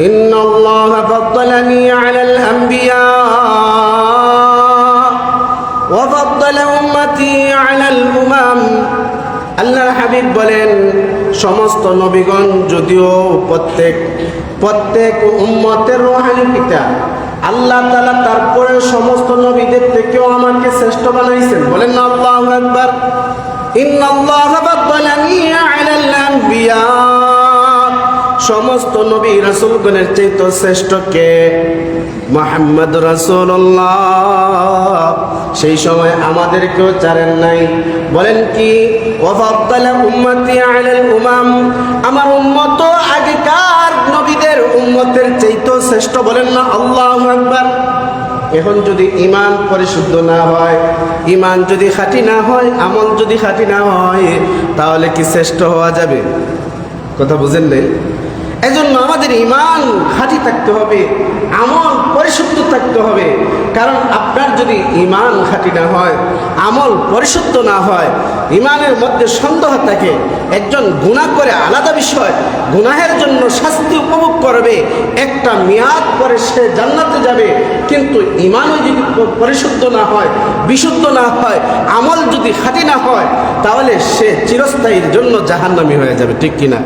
إن الله فضلني على الأنبياء وفضل أمتي على الأمم আল্লাহর হাবিব বলেন সমস্ত নবীগণ যদিও প্রত্যেক প্রত্যেক উম্মতের রোহানি পিতা আল্লাহ তালা তারপরে সমস্ত নবীদের থেকেও আমাকে শ্রেষ্ঠ বানাইছেন বলেন না আল্লাহ একবার ইন্নাল্লাহ ফাদ্দালানি সমস্ত নবী রাসূলগণের চাইতে শ্রেষ্ঠ কে? মোহাম্মদ রাসূলুল্লাহ। সেই সময় আমাদেরকেও চারেন নাই। বলেন কি? উম্মতি উমাম। আমার উম্মত আগেকার নবীদের উম্মতের চাইতে শ্রেষ্ঠ, বলেন না? আল্লাহু আকবার। এখন যদি ইমান পরিশুদ্ধ না হয় ইমান যদি খাঁটি না হয়, আমল যদি খাঁটি না হয়, তাহলে কি শ্রেষ্ঠ হওয়া যাবে? কথা বুঝেন নাই? এজন্য আমাদের ইমান খাঁটি থাকতে হবে, আমল পরিশুদ্ধ থাকতে হবে। কারণ আপনার যদি ইমান খাঁটি না হয়, আমল পরিশুদ্ধ না হয় ইমানের মধ্যে সন্দেহ থাকে, একজন গুণা করে আলাদা বিষয়, গুনাহের জন্য শাস্তি উপভোগ করবে, একটা মেয়াদ পরে সে জান্নাতে যাবে। কিন্তু ইমানও যদি পরিশুদ্ধ না হয়, বিশুদ্ধ না হয়, আমল যদি খাঁটি না হয়, তাহলে সে চিরস্থায়ীর জন্য জাহান্নামী হয়ে যাবে, ঠিক কিনা?